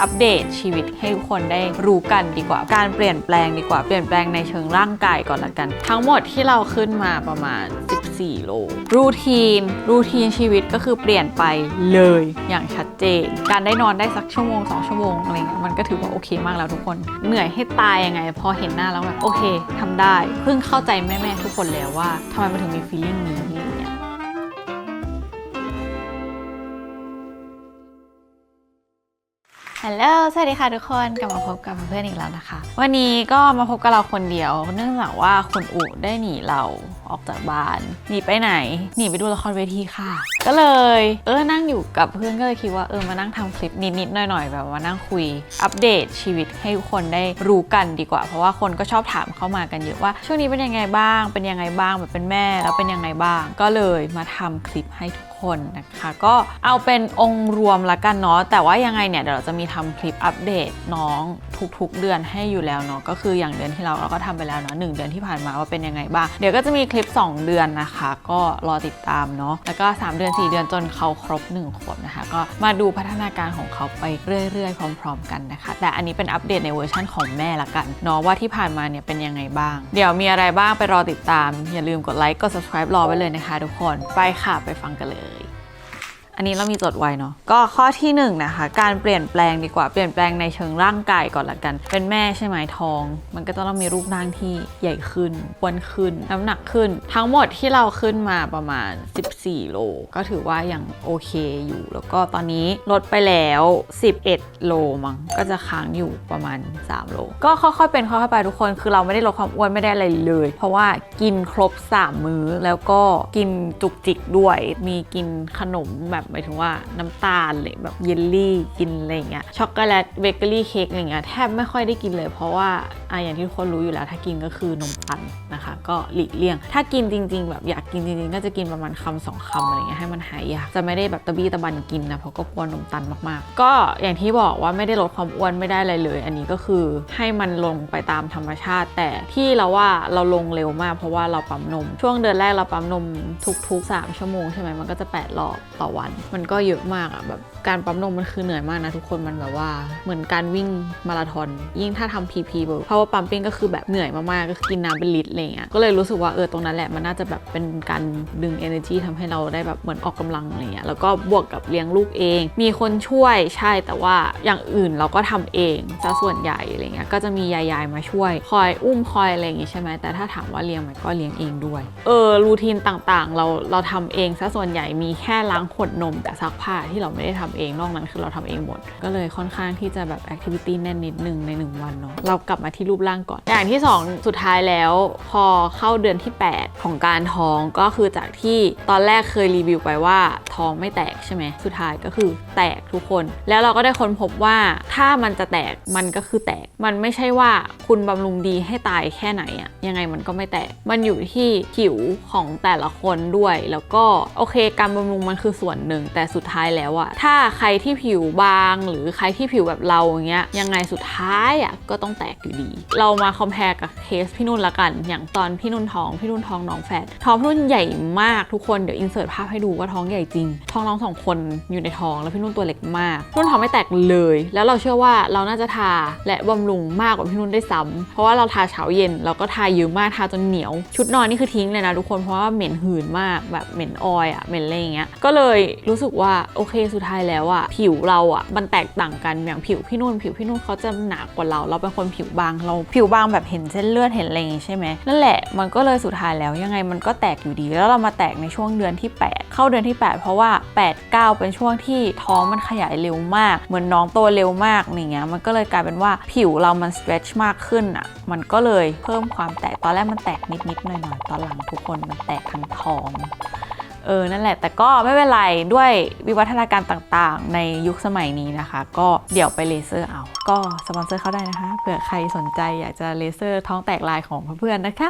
อัปเดตชีวิตให้ทุกคนได้รู้กันดีกว่า การเปลี่ยนแปลงดีกว่า เปลี่ยนแปลงในเชิงร่างกายก่อนละกัน ทั้งหมดที่เราขึ้นมาประมาณ 14 โล รูทีน รูทีนชีวิตก็คือเปลี่ยนไปเลยอย่างชัดเจน การได้นอนได้สักชั่วโมง 2 ชั่วโมงอะไรเงี้ยมันก็ถือว่าโอเคมากแล้วทุกคน เหนื่อยให้ตายยังไง พอเห็นหน้าแล้วแบบโอเคทำได้ เพิ่งเข้าใจแม่ๆทุกคนแล้วว่าทำไมมันถึงมี feeling นี้เงี้ย ฮัลโหล สวัสดีค่ะทุกคน กลับมาพบกับเพื่อนอีกแล้วนะคะ วันนี้ก็มาพบกับเราคนเดียว เนื่องจากว่าคุณอุได้หนีเราออกจากบ้าน หนีไปไหน หนีไปดูละครเวทีค่ะ ก็เลย เออ นั่งอยู่กับเพื่อนก็เลยคิดว่า เออ มานั่งทำคลิปนิดๆหน่อยๆ แบบมานั่งคุย อัปเดตชีวิตให้ทุกคนได้รู้กันดีกว่า เพราะว่าคนก็ชอบถามเข้ามากันเยอะว่า ช่วงนี้เป็นยังไงบ้าง เป็นยังไงบ้าง แบบเป็นแม่แล้วเป็นยังไงบ้าง ก็เลยมาทำคลิปให้ทุกคน นะคะ ก็เอาเป็นองค์รวมละกันเนาะแต่ว่ายังไงเนี่ยเดี๋ยวเราจะมีทำคลิปอัปเดตน้องทุกๆ เดือนให้อยู่แล้วเนาะก็คืออย่างเดือนที่เราเราก็ทำไปแล้วเนาะหนึ่งเดือนที่ผ่านมาว่าเป็นยังไงบ้างเดี๋ยวก็จะมีคลิป 2 เดือนนะคะ ก็รอติดตามเนาะแล้วก็ 3 เดือน 4 เดือนจนเขาครบ 1 ขวบนะคะ ก็มาดูพัฒนาการของเขาไปเรื่อย ๆ พร้อม ๆ กันนะคะ แต่อันนี้เป็นอัปเดตในเวอร์ชั่นของแม่ละกันเนาะว่าที่ผ่านมาเนี่ยเป็นยังไงบ้าง เดี๋ยวมีอะไรบ้างไปรอติดตาม อย่าลืมกดไลค์กด subscribe รอไว้เลยนะคะทุกคนไปค่ะไปฟังกันเลย อันนี้เรามีจดไว้เนาะก็ข้อที่1นงนะคะการเปลี่ยนแปลงดีกว่าเปลี่ยนแปลงในเชิงร่างกายก่อนละกัน เป็นแม่ใช่ไหมท้อง มันก็ต้องมีรูปร่างที่ใหญ่ขึ้นอ้วนขึ้น น้ำหนักขึ้น ทั้งหมดที่เราขึ้นมาประมาณ 14 โล ก็ถือว่ายังโอเคอยู่ แล้วก็ตอนนี้ลดไปแล้ว 11 โลมั้งก็จะค้างอยู่ประมาณ 3 โล ก็ค่อยๆเป็นค่อยๆไปทุกคนคือเราไม่ได้ลดความอ้วนไม่ได้อะไรเลย เพราะว่ากินครบ 3 มื้อแล้วก็กินจุกจิกด้วย มีกินขนมแบบหมายถึงว่าน้ำตาลเลยแบบเยลลี่กินอะไรอย่างเงี้ยช็อกโกแลตเบเกอรี่เค้กอะไรเงี้ยแทบไม่ค่อยได้กินเลยเพราะว่าอะอย่างที่ทุกคนรู้อยู่แล้วถ้ากินก็คือนมปั่นนะคะ ก็หลีกเลี่ยง ถ้ากินจริง ๆ แบบอยากกินจริงๆ ก็จะกินประมาณคำสองคำอะไรเงี้ยให้มันหายอยากจะไม่ได้แบบตะบี้ตะบันกินนะเพราะก็กลัวนมตันมากๆ ก็อย่างที่บอกว่าไม่ได้ลดความอ้วนไม่ได้อะไรเลย อันนี้ก็คือให้มันลงไปตามธรรมชาติ แต่ที่เราว่าเราลงเร็วมาก เพราะว่าเราปั๊มนม ช่วงเดือนแรกเราปั๊มนมทุกๆ3ชั่วโมงใช่ไหมมันก็จะ 8 รอบต่อวันมันก็เยอะมากอะแบบการปั๊มนมมันคือเหนื่อยมากนะทุกคนมันแบบว่า เหมือนการวิ่งมาราธอนยิ่งถ้าทำ PP แบบเพราะว่าปั๊มปิ้งก็คือแบบเหนื่อยมากๆก็คือกินน้ำเป็นลิตรอะไรเงี้ยก็เลยรู้สึกว่าเออตรงนั้นแหละมันน่าจะแบบเป็นการดึง energy ทำให้เราได้แบบเหมือนออกกำลังอะไรเงี้ยแล้วก็บวกกับเลี้ยงลูกเอง มีคนช่วยใช่แต่ว่าอย่างอื่นเราก็ทำเองซะส่วนใหญ่อะไรเงี้ยก็จะมียายๆมาช่วย คอยอุ้มคอยอะไรอย่างงี้ใช่ไหมแต่ถ้าถามว่าเลี้ยงไหมก็เลี้ยงเองด้วย เออรูทีนต่างๆ เราเราทำเองซะส่วนใหญ่มีแค่ล้างขวดนมกับซักผ้าที่เราไม่ได้ทำเองนอกนั้นคือเราทำเองหมด ก็เลยค่อนข้างที่จะแบบแอคทิวิตี้แน่นนิดนึงใน 1 วันเนาะเรากลับมาที่รูปร่างก่อน อย่างที่ 2 สุดท้ายแล้ว พอเข้าเดือนที่ 8 ของการท้องก็คือจากที่ตอนแรกเคยรีวิวไปว่าท้องไม่แตกใช่ไหมสุดท้ายก็คือแตกทุกคน แล้วเราก็ได้ค้นพบว่าถ้ามันจะแตกมันก็คือแตก มันไม่ใช่ว่าคุณบำรุงดีให้ตายแค่ไหนอะยังไงมันก็ไม่แตก มันอยู่ที่ผิวของแต่ละคนด้วย แล้วก็โอเค การบำรุงมันคือส่วนหนึ่งแต่สุดท้ายแล้วอะถ้าใครที่ผิวบาง หรือใครที่ผิวแบบเราอย่างเงี้ยยังไงสุดท้ายอะก็ต้องแตกอยู่ดี เรามาคอมเพลกับเคสพี่นุ่นละกัน อย่างตอนพี่นุ่นท้องพี่นุ่นท้องน้องแฝดท้องพี่นุ่นใหญ่มากทุกคนเดี๋ยวอินเสิร์ตภาพให้ดูว่าท้องใหญ่จริง ท้องน้องสองคนอยู่ในท้องแล้วพี่นุ่นตัวเล็กมากพี่นุ่นท้องไม่แตกเลย แล้วเราเชื่อว่าเราน่าจะทาและบำรุงมากกว่าพี่นุ่นได้ซ้ำเพราะว่าเราทาเช้าเย็นเราก็ทาเยอะมากทาจนเหนียว ชุดนอนนี่คือทิ้งเลยนะทุกคนเพราะว่าเหม็นหืนมากแบบเหม็นออยอะเหม็นอะไรอย่างเงี้ยก็เลยรู้สึกว่าโอเคสุดท้ายแล้วอะผิวเราอะมันแตกต่างกันอย่างผิวพี่นุ่น ผิวพี่นุ่นเขาจะหนากว่าเรา เราเป็นคนผิวบางเราผิวบางแบบเห็นเส้นเลือดเห็นอะไรอย่างงี้ใช่ไหมนั่นแหละมันก็เลยสุดท้ายแล้วยังไงมันก็แตกอยู่ดี แล้วเรามาแตกในช่วงเดือนที่ 8 เข้าเดือนที่ 8 เพราะว่า 8 9 เป็นช่วงที่ท้องมันขยายเร็วมาก เหมือนน้องโตเร็วมากอย่างเงี้ยมันก็เลยกลายเป็นว่าผิวเรามัน stretch มากขึ้นอะมันก็เลยเพิ่มความแตกตอนแรกมันแตกนิดๆหน่อยๆตอนหลังทุกคนมันแตกทั้งท้อง เออ นั่นแหละ แต่ก็ไม่เป็นไร ด้วยวิวัฒนาการต่างๆ ในยุคสมัยนี้นะคะ ก็เดี๋ยวไปเลเซอร์เอา ก็สปอนเซอร์เข้าได้นะคะ เผื่อใครสนใจอยากจะเลเซอร์ท้องแตกลายของเพื่อนๆนะคะ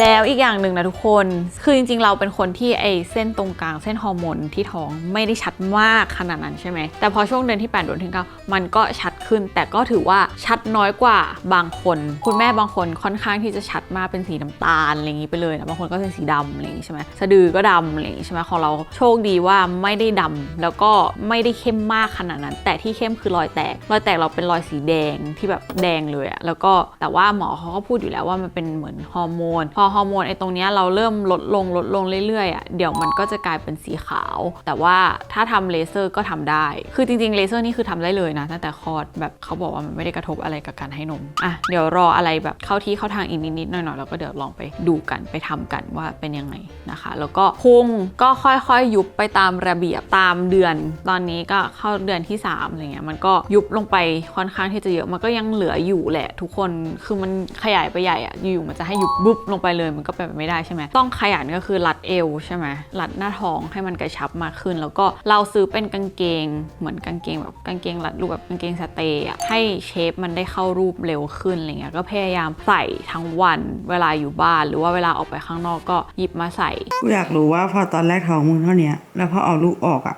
แล้วอีกอย่างหนึ่งนะทุกคน คือจริงๆ เราเป็นคนที่ไอเส้นตรงกลางเส้นฮอร์โมนที่ท้องไม่ได้ชัดมากขนาดนั้นใช่ไหม แต่พอช่วงเดือนที่8เดือนที่9มันก็ชัดขึ้น แต่ก็ถือว่าชัดน้อยกว่าบางคน คุณแม่บางคนค่อนข้างที่จะชัดมากเป็นสีน้ำตาลอะไรอย่างนี้ไปเลยนะบางคนก็เป็นสีดำอะไรอย่างนี้ใช่ไหมสะดือก็ดำอะไรอย่างนี้ใช่ไหมของเราโชคดีว่าไม่ได้ดำแล้วก็ไม่ได้เข้มมากขนาดนั้น แต่ที่เข้มคือรอยแตก รอยแตกเราเป็นรอยสีแดงที่แบบแดงเลยอะแล้วก็แต่ว่าหมอเขาก็พูดอยู่แล้วว่ามันเป็นเหมือนฮอร์โมนพอฮอร์โมนไอตรงเนี้ยเราเริ่มลดลงลดลงเรื่อยๆอะเดี๋ยวมันก็จะกลายเป็นสีขาว แต่ว่าถ้าทำเลเซอร์ก็ทำได้ คือจริงๆเลเซอร์นี่คือทำได้เลยนะตั้งแต่คลอดแบบเขาบอกว่ามันไม่ได้กระทบอะไรกับการให้นมอะเดี๋ยวรออะไรแบบเข้าที่เข้าทางอีกนิดๆหน่อยๆแล้วก็เดี๋ยวลองไปดูกันไปทำกันว่าเป็นยังไงนะคะ แล้วก็พุงก็ค่อยๆยุบไปตามระเบียบตามเดือน ตอนนี้ก็เข้าเดือนที่3อะไรเงี้ยมันก็ยุบลงไปค่อนข้างที่จะเยอะมันก็ยังเหลืออยู่แหละ ทุกคนคือมันขยายไปใหญ่อะอยู่ๆมันจะให้ยุบบุ๊บลงไปไปเลยมันก็เป็นไปไม่ได้ใช่ไหมต้องขยันก็คือรัดเอวใช่ไหมรัดหน้าท้องให้มันกระชับมากขึ้น แล้วก็เราซื้อเป็นกางเกง เหมือนกางเกงแบบกางเกงรัดรูปแบบกางเกงสเตย์อะให้เชฟมันได้เข้ารูปเร็วขึ้นอะไรเงี้ยก็พยายามใส่ทั้งวัน เวลาอยู่บ้าน หรือว่าเวลาออกไปข้างนอกก็หยิบมาใส่กูอยากรู้ว่าพอตอนแรกท้องมึงเท่านี้แล้วพอเอาลูกออกอะ่ะ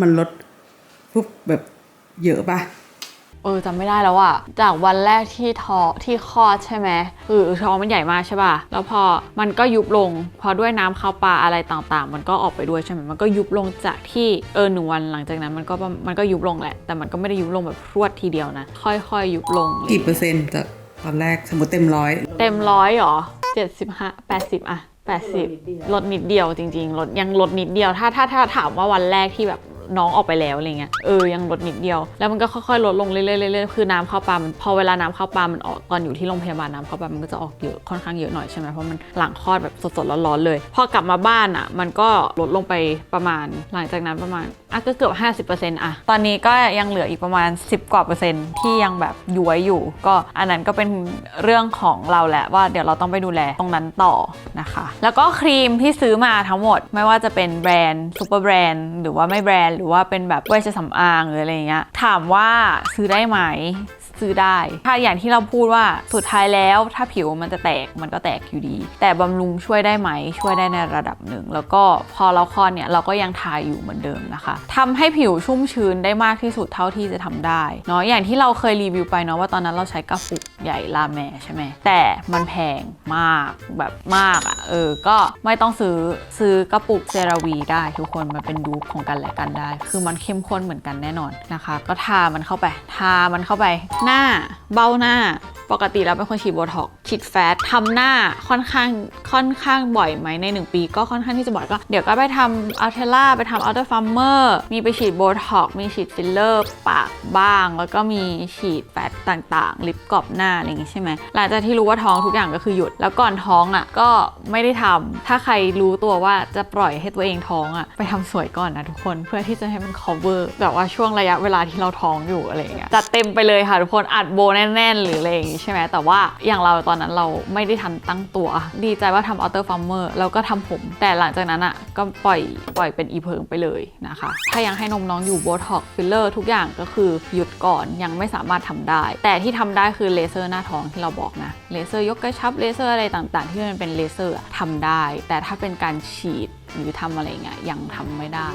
มันลดปุ๊บแบบเยอะปะ เออจำไม่ได้แล้วอะจากวันแรกที่ท้องที่คลอดใช่ไหมคือท้องมันใหญ่มากใช่ป่ะแล้วพอมันก็ยุบลง พอด้วยน้ำเข้าปลาอะไรต่างๆ มันก็ออกไปด้วยใช่ไหมมันก็ยุบลงจากที่เออหนึ่งวันหลังจากนั้นมันก็ประมันก็ยุบลงแหละ แต่มันก็ไม่ได้ยุบลงแบบพรวดทีเดียวนะ ค่อยๆยุบลงกี่เปอร์เซ็นต์จากตอนแรกสมมติเต็มร้อยเต็มร้อยเหรอเจ็ดสิบห้าแปดสิบอะแปดสิบลดนิดเดียวจริง ๆ ลดยังลดนิดเดียวถ้าถ้าถ้าถามว่าวันแรกที่แบบ น้องออกไปแล้วอะไรเงี้ยเออยังลดนิดเดียว แล้วมันก็ค่อยๆลดลงเรื่อยๆเรื่อยๆคือน้ำเข้าปลามันพอเวลาน้ำเข้าปลามันออกตอนอยู่ที่โรงพยาบาลน้ำเข้าปลามันก็จะออกเยอะค่อนข้างเยอะหน่อยใช่ไหมเพราะมันหลังคลอดแบบสดๆร้อนๆเลย พอกลับมาบ้านอะ มันก็ลดลงไปประมาณหลังจากนั้นประมาณอะก็เกือบ 50%อะตอนนี้ก็ยังเหลืออีกประมาณ 10 กว่าเปอร์เซ็นต์ที่ยังแบบย้วยอยู่ ก็อันนั้นก็เป็นเรื่องของเราแหละว่าเดี๋ยวเราต้องไปดูแลตรงนั้นต่อนะคะ แล้วก็ครีมที่ซื้อมาทั้งหมดไม่ว่าจะเป็นแบรนด์ซูเปอร์แบรนด์หรือว่าไม่แบรนด์รือว่าเป็นแบบเวชสำอางหรืออะไรเงี้ยถามว่าซื้อได้ไหม ซื้อได้ถ้าอย่างที่เราพูดว่าสุดท้ายแล้วถ้าผิวมันจะแตกมันก็แตกอยู่ดี แต่บำรุงช่วยได้ไหมช่วยได้ในระดับหนึ่ง แล้วก็พอเราคลอดเนี่ยเราก็ยังทาอยู่เหมือนเดิมนะคะทำให้ผิวชุ่มชื้นได้มากที่สุดเท่าที่จะทำได้เนาะอย่างที่เราเคยรีวิวไปเนาะว่าตอนนั้นเราใช้กระปุกใหญ่ลาแมใช่ไหมแต่มันแพงมากแบบมากอะ่ะเออก็ไม่ต้องซื้อซื้อกระปุกเซราวีได้ทุกคนมันเป็นดูปของกันและกันได้ คือมันเข้มข้นเหมือนกันแน่นอนนะคะ ก็ทามันเข้าไป ทามันเข้าไปหน้าเบ้าหน้า ปกติเราเป็นคนฉีดโบท็อกซ์ฉีดแฟตทำหน้าค่อนข้างค่อนข้างบ่อยไหมใน 1 ปี ก็ค่อนข้างที่จะบ่อยก็ เดี๋ยวก็ไปทำอัลเทล่าไปทำอัลเทอร์ฟัมเมอร์มีไปฉีดโบท็อกซ์มีฉีดฟิลเลอร์ปากบ้าง แล้วก็มีฉีดแฟตต่างๆ ลิปกรอบหน้าอะไรอย่างงี้ใช่ไหมหลังจากที่รู้ว่าท้องทุกอย่างก็คือหยุดแล้วก่อนท้องอะก็ไม่ได้ทำถ้าใครรู้ตัวว่าจะปล่อยให้ตัวเองท้องอะไปทำสวยก่อนนะทุกคนเพื่อที่จะให้มัน cover แบบว่าช่วงระยะเวลาที่เราท้องอยู่อะไรอย่างเงี้ยจัดเต็มไปเลยค่ะทุกคนอัดโบแน่นๆ หรืออะไรอย่างงี้ใช่ไหมแต่ว่าอย่างเราตอนนั้นเราไม่ได้ทันตั้งตัว ดีใจว่าทำอัลเตอร์ฟัมเมอร์แล้วก็ทำผม แต่หลังจากนั้นอะก็ปล่อยปล่อยเป็นอีเพิงไปเลยนะคะ ถ้ายังให้นมน้องอยู่โบท็อกฟิลเลอร์ทุกอย่างก็คือหยุดก่อนยังไม่สามารถทำได้ แต่ที่ทำได้คือเลเซอร์หน้าท้องที่เราบอกนะเลเซอร์ยกกระชับเลเซอร์อะไรต่างๆ ที่มันเป็นเลเซอร์อะทำได้ แต่ถ้าเป็นการฉีดหรือทำอะไรเงี้ยยังทำไม่ได้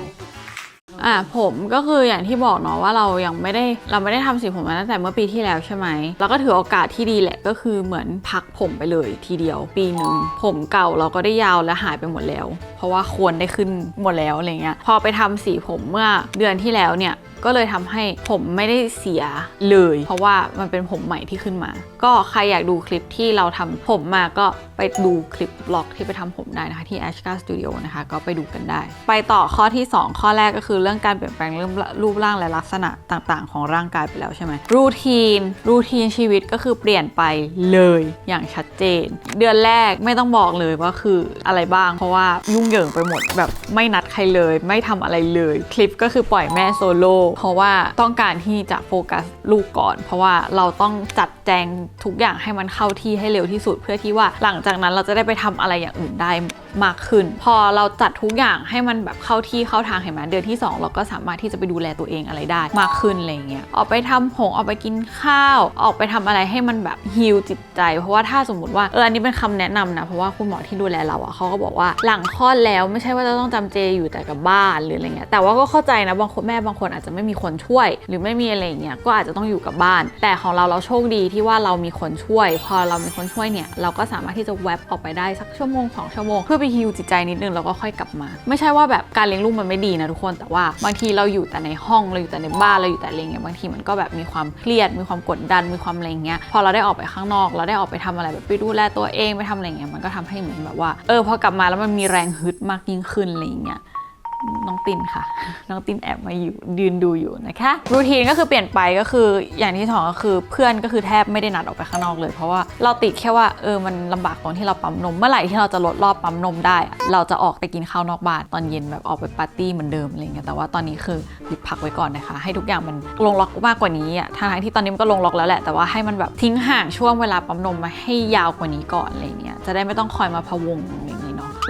อะผมก็คืออย่างที่บอกเนาะว่าเรายังไม่ได้เราไม่ได้ทำสีผมมาตั้งแต่เมื่อปีที่แล้วใช่ไหมเราก็ถือโอกาสที่ดีแหละก็คือเหมือนพักผมไปเลยทีเดียวปีหนึ่งผมเก่าเราก็ได้ยาวและหายไปหมดแล้ว เพราะว่าควรได้ขึ้นหมดแล้วอะไรเงี้ยพอไปทำสีผมเมื่อเดือนที่แล้วเนี่ยก็เลยทำให้ผมไม่ได้เสียเลย เพราะว่ามันเป็นผมใหม่ที่ขึ้นมาก็ใครอยากดูคลิปที่เราทำผมมาก็ไปดูคลิปบล็อกที่ไปทำผมได้นะคะที่ Ashka Studio นะคะก็ไปดูกันได้ ไปต่อข้อที่ 2 ข้อแรกก็คือเรื่องการเปลี่ยนแปลงเรื่องรูปร่างและลักษณะต่างๆ ของร่างกายไปแล้วใช่ไหมรูทีนรูทีนชีวิตก็คือเปลี่ยนไปเลยอย่างชัดเจน เดือนแรกไม่ต้องบอกเลยว่าคืออะไรบ้าง เพราะว่ายุ่งเหยิงไปหมดแบบไม่นัดใครเลย ไม่ทำอะไรเลย คลิปก็คือปล่อยแม่โซโล่เพราะว่าต้องการที่จะโฟกัสลูกก่อน เพราะว่าเราต้องจัดแจงทุกอย่างให้มันเข้าที่ให้เร็วที่สุด เพื่อที่ว่าหลังจากนั้นเราจะได้ไปทำอะไรอย่างอื่นได้ มากขึ้น พอเราจัดทุกอย่างให้มันแบบเข้าที่เข้าทางเห็นไหมเดือนที่ 2 เราก็สามารถที่จะไปดูแลตัวเองอะไรได้มากขึ้นอะไรเงี้ยออกไปทำผงออกไปกินข้าว ออกไปทำอะไรให้มันแบบฮิลจิตใจ เพราะว่าถ้าสมมติว่าเอออันนี้เป็นคำแนะนำนะเพราะว่าคุณหมอที่ดูแลเราอะเขาก็บอกว่าหลังคลอดแล้วไม่ใช่ว่าจะต้องจำเจอยู่แต่กับบ้านหรืออะไรเงี้ยแต่ว่าก็เข้าใจนะบางคนแม่บางคนอาจจะไม่มีคนช่วย หรือไม่มีอะไรเงี้ยก็อาจจะต้องอยู่กับบ้าน แต่ของเราเราโชคดีที่ว่าเรามีคนช่วย พอเรามีคนช่วยเนี่ยเราก็สามารถที่จะแวบออกไปได้สักชั่วโมงสองชั่วโมงเพื่อไปฮิวจิตใจนิดนึงแล้วก็ค่อยกลับมา ไม่ใช่ว่าแบบการเลี้ยงลูกมันไม่ดีนะทุกคนแต่ว่าบางทีเราอยู่แต่ในห้องเราอยู่แต่ในบ้านเราอยู่แต่อะไรเงี้ยบางทีมันก็แบบมีความเครียด มีความกดดันมีความอะไรเงี้ยพอเราได้ออกไปข้างนอก เราได้ออกไปทำอะไรแบบไปดูแลตัวเองไปทำอะไรเงี้ยมันก็ทำให้เหมือนแบบว่าเออพอกลับมาแล้วมันมีแรงฮึดมากยิ่งขึ้นอะไรเงี้ย น้องตินค่ะ น้องตินแอบมาอยู่ยืนดูอยู่นะคะรูทีนก็คือเปลี่ยนไปก็คืออย่างที่สองก็คือเพื่อนก็คือแทบไม่ได้นัดออกไปข้างนอกเลย เพราะว่าเราติดแค่ว่าเออมันลำบากตรงที่เราปั๊มนม เมื่อไหร่ที่เราจะลดรอบปั๊มนมได้ เราจะออกไปกินข้าวนอกบ้านตอนเย็นแบบออกไปปาร์ตี้เหมือนเดิมอะไรเงี้ยแต่ว่าตอนนี้คือหยุดพักไว้ก่อนนะคะ ให้ทุกอย่างมันลงล็อกมากกว่านี้อะทางที่ตอนนี้มันก็ลงล็อกแล้วแหละแต่ว่าให้มันแบบทิ้งห่างช่วงเวลาปั๊มนมมาให้ยาวกว่านี้ก่อนอะไรเงี้ยจะได้ไม่ต้องคอยมาพะวง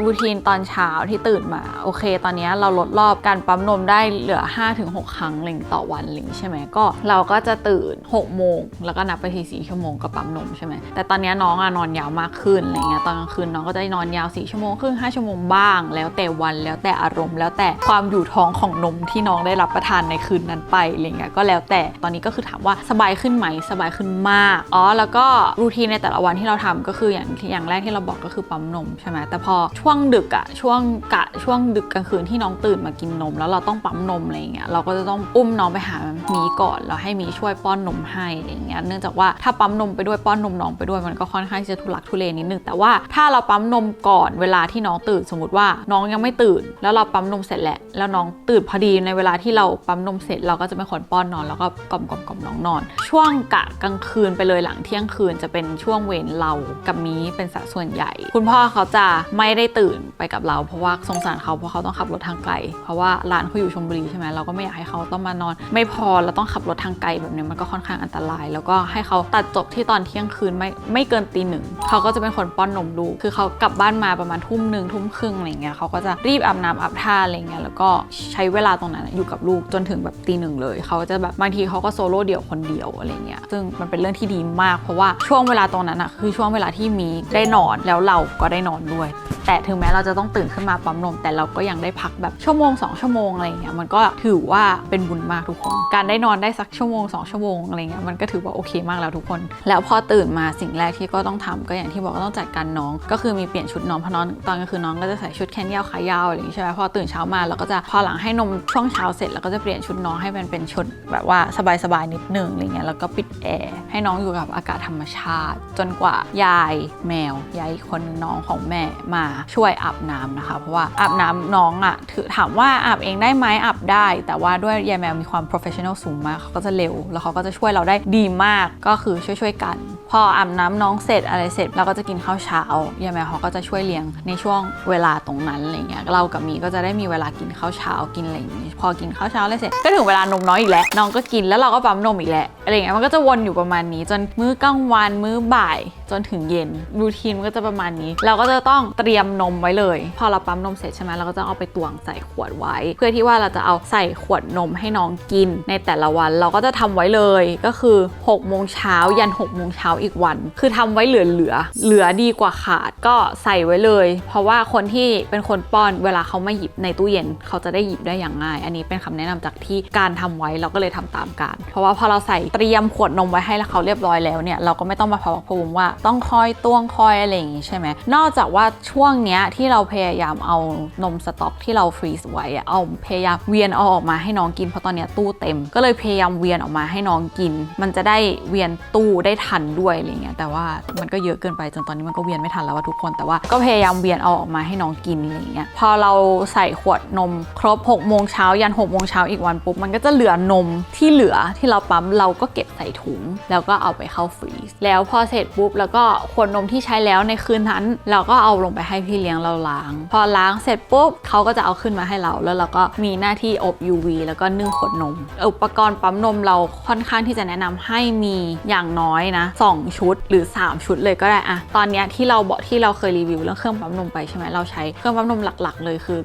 รูทีนตอนเช้าที่ตื่นมา โอเค ตอนนี้เราลดรอบการปั๊มนมได้เหลือ 5-6 ครั้งอะไรอย่างงี้ต่อวันอะไรอย่างใช่ไหมก็เราก็จะตื่น 6 โมง แล้วก็นับไปที 4 ชั่วโมงก็ปั๊มนมใช่ไหมแต่ตอนนี้น้องอะนอนยาวมากขึ้นอะไรเงี้ยตอนกลางคืนน้องก็จะนอนยาว4ชั่วโมงครึ่ง5ชั่วโมงบ้าง แล้วแต่วันแล้วแต่อารมณ์ แล้วแต่ความอยู่ท้องของนมที่น้องได้รับประทานในคืนนั้นไปอะไรเงี้ยก็แล้วแต่ตอนนี้ก็คือถามว่าสบายขึ้นไหมสบายขึ้นมากอ๋อแล้วก็รูทีนในแต่ละวันที่เราทำก็คืออย่างอย่างแรกที่เราบอกก็คือปั๊มนมใช่ไหมแต่พอช่ววงดึกอะช่วงกะช่วงดึกกลางคืนที่น้องตื่นมากินนม แล้วเราต้องปั๊มนมอะไรเงี้ยเราก็จะต้องอุ้มน้องไปหาหมีก่อนแล้วให้มีช่วยป้อนนมให้อะไรเงี้ยเนื่องจากว่าถ้าปั๊มนมไปด้วยป้อนนมน้องไปด้วยมันก็ค่อนข้างจะทุลักทุเลนิดนึงแต่ว่าถ้าเราปั๊มนมก่อนเวลาที่น้องตื่นสมมติว่าน้องยังไม่ตื่น แล้วเราปั๊มนมเสร็จแหละแล้วน้องตื่นพอดีในเวลาที่เราปั๊มนมเสร็จเราก็จะเป็นคนป้อนนอนแล้วก็กล่อมกล่อมกล่อมน้องนอน ช่วงกะกลางคืนไปเลยหลังเที่ยงคืนจะเป็นช่วงเวรเรากับมีเป็นสัดส่วนใหญ่ คุณพ่อเขาจะไม่ได้ตื่นไปกับเรา เพราะว่าสงสารเขาเพราะเขาต้องขับรถทางไกล เพราะว่าร้านเขาอยู่ชลบุรีใช่ไหมเราก็ไม่อยากให้เขาต้องมานอน ไม่พอเราต้องขับรถทางไกลแบบนี้มันก็ค่อนข้างอันตราย แล้วก็ให้เขาตัดจบที่ตอนเที่ยงคืนไม่ไม่เกินตีหนึ่งเขาก็จะเป็นคนป้อนนมลูกคือเขากลับบ้านมาประมาณทุ่มหนึ่งทุ่มครึ่งอะไรเงี้ยเขาก็จะรีบอาบน้ำอาบท่าอะไรเงี้ยแล้วก็ใช้เวลาตรงนั้นอยู่กับลูกจนถึงแบบตีหนึ่งเลยเขาจะแบบบางทีเขาก็โซโล่เดี่ยวคนเดียวอะไรเงี้ยซึ่งมันเป็นเรื่องที่ดีมาก เพราะว่าช่วงเวลาตรงนั้นอะคือช่วงเวลาที่มีได้นอนแล้วเราก็ได้นอนด้วย แต่ถึงแม้เราจะต้องตื่นขึ้นมาปั๊มนม แต่เราก็ยังได้พักแบบชั่วโมง 2 ชั่วโมงอะไรเงี้ยมันก็ถือว่าเป็นบุญมากทุกคน การได้นอนได้สักชั่วโมง 2 ชั่วโมงอะไรเงี้ยมันก็ถือว่าโอเคมากแล้วทุกคน แล้วพอตื่นมาสิ่งแรกที่ก็ต้องทำก็อย่างที่บอกก็ต้องจัดการน้อง ก็คือมีเปลี่ยนชุดน้องเพราะนองตอนกลางคืนน้องก็จะใส่ชุดแขนยาวขายาวอะไรอย่างงี้ใช่ไหมพอตื่นเช้ามาเราก็จะพอหลังให้นมช่วงเช้าเสร็จเราก็จะเปลี่ยนชุดน้องให้มันเป็นชุดแบบว่าสบายๆนิดนึงอะไรเงี้ยแล้วก็ปิดแอร์ให้น้องอยู่กับอากาศธรรมชาติ จนกว่ายายแมวยายคนน้องของแม่มาช่วยอาบน้ำนะคะ เพราะว่าอาบน้ำน้องอะ่ะถือถามว่าอาบเองได้ไหมอาบได้ แต่ว่าด้วยยายแมวมีความ professional สูงมากเขาก็จะเร็ว แล้วเขาก็จะช่วยเราได้ดีมากก็คือช่วยๆกัน พออาบน้ำน้องเสร็จอะไรเสร็จเราก็จะกินข้าวเช้ายายแมวเขาก็จะช่วยเลี้ยงในช่วงเวลาตรงนั้นอะไรเงี้ยเรากับมีก็จะได้มีเวลากินข้าวเช้ากินอะไรอย่างงี้พอกินข้าวเช้าอะไรเสร็จก็ถึงเวลานมน้อยอีกแล้วน้องก็กินแล้วเราก็ปั๊มนมอีกแล้วอะไรเงี้ยมันก็จะวนอยู่ประมาณนี้ จนมื้อกลางวันมื้อบ่าย จนถึงเย็นรูทีนมันก็จะประมาณนี้ เราก็จะต้องเตรียมนมไว้เลย พอเราปั๊มนมเสร็จใช่ไหมเราก็จะเอาไปตวงใส่ขวดไว้ เพื่อที่ว่าเราจะเอาใส่ขวดนมให้น้องกิน ในแต่ละวันเราก็จะทำไว้เลยก็คือ6โมงเช้ายัน6โมงเช้าอีกวัน คือทำไว้เหลือเหลือๆเหลือดีกว่าขาดก็ใส่ไว้เลย เพราะว่าคนที่เป็นคนป้อนเวลาเขามาหยิบในตู้เย็นเขาจะได้หยิบได้อย่างง่าย อันนี้เป็นคำแนะนำจากที่การทำไว้เราก็เลยทำตามการ เพราะว่าพอเราใส่เตรียมขวดนมไว้ให้แล้วเขาเรียบร้อยแล้วเนี่ยเราก็ไม่ต้องมาพะวักพะวงว่าต้องคอยตวงคอยอะไรอย่างงี้ใช่ไหมนอกจากว่าช่วงเนี้ยที่เราพยายามเอานมสต๊อกที่เราฟรีซไว้เอาพยายามเวียนเอาออกมาให้น้องกินเพราะตอนเนี้ยตู้เต็ม ก็เลยพยายามเวียนออกมาให้น้องกิน มันจะได้เวียนตู้ได้ทันด้วยอะไรเงี้ยแต่ว่ามันก็เยอะเกินไปจนตอนนี้มันก็เวียนไม่ทันแล้วว่าทุกคนแต่ว่าก็พยายามเวียนเอาออกมาให้น้องกินอะไรเงี้ยพอเราใส่ขวดนมครบ6โมงเช้ายัน6โมงเช้าอีกวันปุ๊บมันก็จะเหลือนมที่เหลือที่เราปั๊มเราก็เก็บใส่ถุง แล้วก็เอาไปเข้าฟรีซแล้วพอเสร็จปุ๊บเราแล้วก็ขวดนมที่ใช้แล้วในคืนนั้น เราก็เอาลงไปให้พี่เลี้ยงเราล้าง พอล้างเสร็จปุ๊บเขาก็จะเอาขึ้นมาให้เรา แล้วเราก็มีหน้าที่อบ UV แล้วก็นึ่งขวดนม อุปกรณ์ปั๊มนมเราค่อนข้างที่จะแนะนำให้มีอย่างน้อยนะสองชุดหรือ 3 ชุดเลยก็ได้อะตอนนี้ที่เราบอกที่เราเคยรีวิวเรื่องเครื่องปั๊มนมไปใช่ไหมเราใช้เครื่องปั๊มนมหลักๆ เลยคือ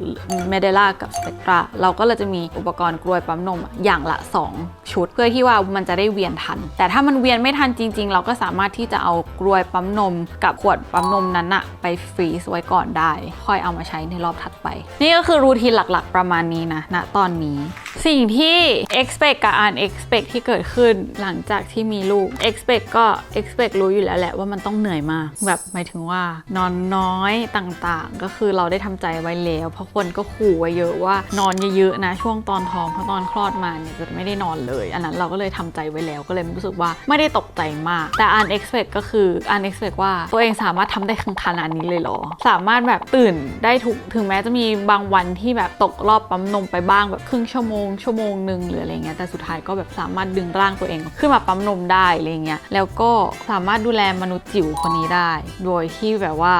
m e d e l a กับ Spectra เราก็เลยจะมีอุปกรณ์กลวยปั๊มนมอย่างละ 2 ชุด เพื่อที่ว่ามันจะได้เวียนทัน แต่ถ้ามันเวียนไม่ทันจริง ๆ เราก็สามารถที่จะเอากลวยปั๊มนมกับขวดปั๊มนมนั้นอะไปฟรีซไว้ก่อนได้ ค่อยเอามาใช้ในรอบถัดไป นี่ก็คือรูทีนหลักๆ ประมาณนี้นะณตอนนี้ สิ่งที่ expect กับ unexpect ที่เกิดขึ้นหลังจากที่มีลูก expect ก็ expect รู้อยู่แล้วแหละว่ามันต้องเหนื่อยมาก แบบหมายถึงว่านอนน้อยต่างๆ ก็คือเราได้ทำใจไว้แล้วเพราะคนก็ขู่ไว้เยอะว่านอนเยอะๆนะช่วงตอนท้องเพราะตอนคลอดมาเนี่ยจะไม่ได้นอนเลย อันนั้นเราก็เลยทำใจไว้แล้วก็เลยรู้สึกว่าไม่ได้ตกใจมาก แต่ unexpect ก็คือ unexpect ว่า ตัวเองสามารถทำได้ขนาดนี้เลยเหรอ สามารถแบบตื่นได้ทุกถึงแม้จะมีบางวันที่แบบตกรอบปั๊มนมไปบ้างแบบครึ่งชั่วโมงชั่วโมงหนึ่งหรืออะไรเงี้ยแต่สุดท้ายก็แบบสามารถดึงร่างตัวเองขึ้นมาปั๊มนมได้อะไรเงี้ยแล้วก็สามารถดูแลมนุษย์จิ๋วคนนี้ได้ โดยที่แบบว่า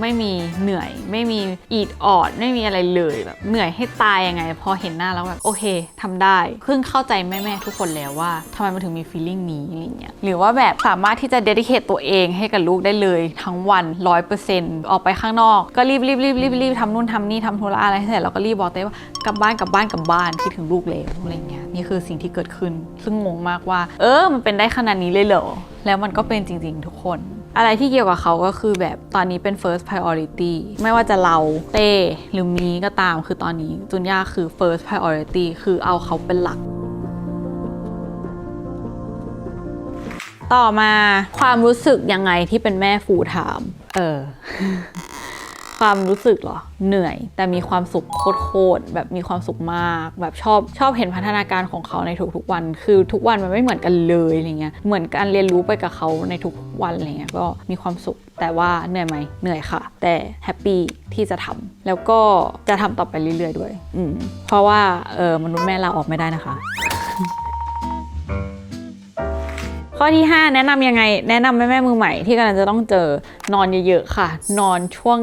ไม่มีเหนื่อย ไม่มีอีดออด ไม่มีอะไรเลยแบบเหนื่อยให้ตายยังไง พอเห็นหน้าแล้วแบบโอเคทำได้เพิ่งเข้าใจแม่ ๆ ทุกคนแล้วว่าทำไมมันถึงมี feeling นี้อะไรเงี้ยหรือว่าแบบสามารถที่จะ dedicate ตัวเององให้กับลูกได้เลยทั้งวัน100%อร์เซ็นต์ออกไปข้างนอก ก็รีบรีบรีบรีบรีบทำนู่นทำนี่ทำธุระอะไรเสร็จแล้วก็รีบบอกเต้ว่ากลับบ้านกลับบ้านกลับบ้านคิดถึงลูกแล้วอะไรเงี้ยนี่คือสิ่งที่เกิดขึ้น ซึ่งงงมากว่า เออมันเป็นได้ขนาดนี้เลยเหรอแล้วมันก็เป็นจริง ๆ ทุกคนอะไรที่เกี่ยวกับเขาก็คือแบบตอนนี้เป็น first priority ไม่ว่าจะเราเต้หรือมีก็ตามคือตอนนี้จุนย่าคือ first priority คือเอาเขาเป็นหลัก ต่อมาความรู้สึกยังไงที่เป็นแม่ฟูถามเออ ความรู้สึกเหรอ เหนื่อย แต่มีความสุขโคตรๆแบบมีความสุขมาก แบบชอบชอบเห็นพัฒนาการของเขาในทุกๆวัน คือทุกวันมันไม่เหมือนกันเลยอะไรเงี้ยเหมือนการเรียนรู้ไปกับเขาในทุกวันอะไรเงี้ยก็มีความสุขแต่ว่าเหนื่อยไหมเหนื่อยค่ะ แต่แฮปปี้ที่จะทำแล้วก็จะทำต่อไปเรื่อยๆด้วย อืมเพราะว่าเออมนุษย์แม่ลาออกไม่ได้นะคะ ข้อที่ 5 แนะนำยังไง แนะนำแม่แม่มือใหม่ที่กำลังจะต้องเจอนอนเยอะๆค่ะ นอนช่วง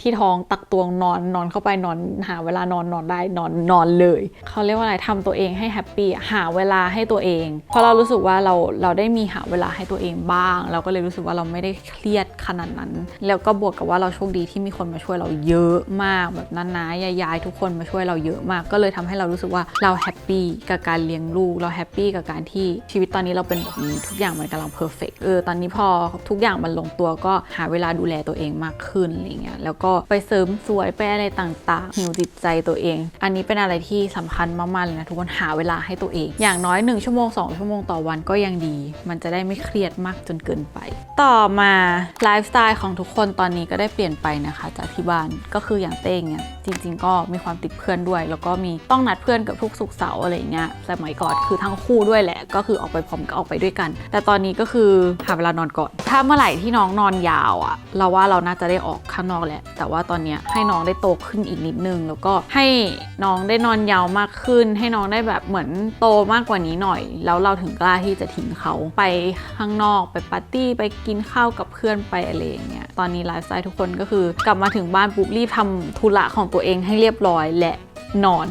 ที่ท้องตักตวงนอนนอนเข้าไปนอนหาเวลานอนนอนได้นอนนอนเลยเขาเรียกว่าอะไรทำตัวเองให้แฮปปี้หาเวลาให้ตัวเองเพราะเรารู้สึกว่าเราเราได้มีหาเวลาให้ตัวเองบ้าง เราก็เลยรู้สึกว่าเราไม่ได้เครียดขนาดนั้น แล้วก็บวกกับว่าเราโชคดีที่มีคนมาช่วยเราเยอะมากแบบนั้นนะยายๆทุกคนมาช่วยเราเยอะมาก ก็เลยทำให้เรารู้สึกว่าเราแฮปปี้กับการเลี้ยงลูกเราแฮปปี้กับการที่ชีวิตตอนนี้เราเป็นแบบนี้ทุกอย่างมันกำลังเพอร์เฟกเออตอนนี้พอทุกอย่างมันลงตัวก็หาเวลาดูแลตัวเองมากขึ้นอะไรเงี้ยแล้วก็ไปเสริมสวยไปอะไรต่างๆหิวจิตใจตัวเอง อันนี้เป็นอะไรที่สำคัญมากๆเลยนะทุกคนหาเวลาให้ตัวเอง อย่างน้อย 1 ชั่วโมง 2 ชั่วโมงต่อวันก็ยังดี มันจะได้ไม่เครียดมากจนเกินไป ต่อมาไลฟ์สไตล์ของทุกคนตอนนี้ก็ได้เปลี่ยนไปนะคะจากที่บ้านก็คืออย่างเต้งเนี่ยจริง ๆ ก็มีความติดเพื่อนด้วย แล้วก็มีต้องนัดเพื่อนกับทุกสุกร์เสาร์อะไรเงี้ยสมัยก่อนคือทั้งคู่ด้วยแหละ ก็คือออกไปพร้อมก็ออกไปด้วยกันแต่ตอนนี้ก็คือหาเวลานอนก่อน ถ้าเมื่อไหร่ที่น้องนอนยาวอะเราว่าเราน่าจะได้ออกข้างนอกแหละ แต่ว่าตอนนี้ให้น้องได้โตขึ้นอีกนิดนึง แล้วก็ให้น้องได้นอนยาวมากขึ้น ให้น้องได้แบบเหมือนโตมากกว่านี้หน่อย แล้วเราถึงกล้าที่จะทิ้งเขาไปข้างนอกไปปาร์ตี้ไปกินข้าวกับเพื่อนไปอะไรอย่างเงี้ย ตอนนี้ไลฟ์สไตล์ทุกคนก็คือกลับมาถึงบ้านปุ๊บรีบทำธุระของตัวเองให้เรียบร้อยและนอน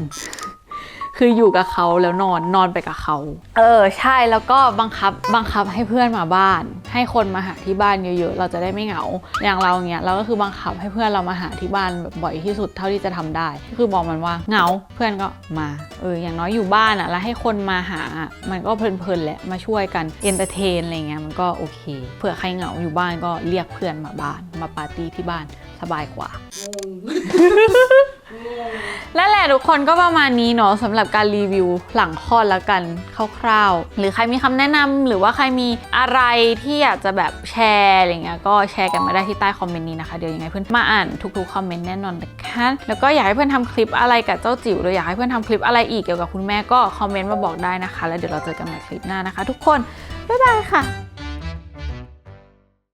คืออยู่กับเขาแล้วนอนนอนไปกับเขา เออใช่แล้วก็บังคับบังคับให้เพื่อนมาบ้าน ให้คนมาหาที่บ้านเยอะๆ เราจะได้ไม่เหงา อย่างเราเนี้ยเราก็คือบังคับให้เพื่อนเรามาหาที่บ้านแบบบ่อยที่สุดเท่าที่จะทำได้ คือบอกมันว่าเหงาเพื่อนก็มาเอออย่างน้อยอยู่บ้านอะแล้วให้คนมาหาอะมันก็เพลินๆแหละมาช่วยกันเอนเตอร์เทนอะไรเงี้ยมันก็โอเคเผื่อใครเหงาอยู่บ้านก็เรียกเพื่อนมาบ้าน มาปาร์ตี้ที่บ้านสบายกว่า นั่นแหละทุกคนก็ประมาณนี้เนาะสำหรับการรีวิวหลังคลอดแล้วกันคร่าวๆ หรือใครมีคำแนะนำหรือว่าใครมีอะไรที่อยากจะแบบแชร์อะไรเงี้ยก็แชร์กันมาได้ที่ใต้คอมเมนต์นี้นะคะ เดี๋ยวยังไงเพื่อนมาอ่านทุกๆคอมเมนต์แน่นอนนะคะแล้วก็อยากให้เพื่อนทำคลิปอะไรกับเจ้าจิ๋วหรืออยากให้เพื่อนทำคลิปอะไรอีกเกี่ยวกับคุณแม่ก็คอมเมนต์มาบอกได้นะคะ แล้วเดี๋ยวเราเจอกันใหม่คลิปหน้านะคะ ทุกคนบ๊ายบายค่ะ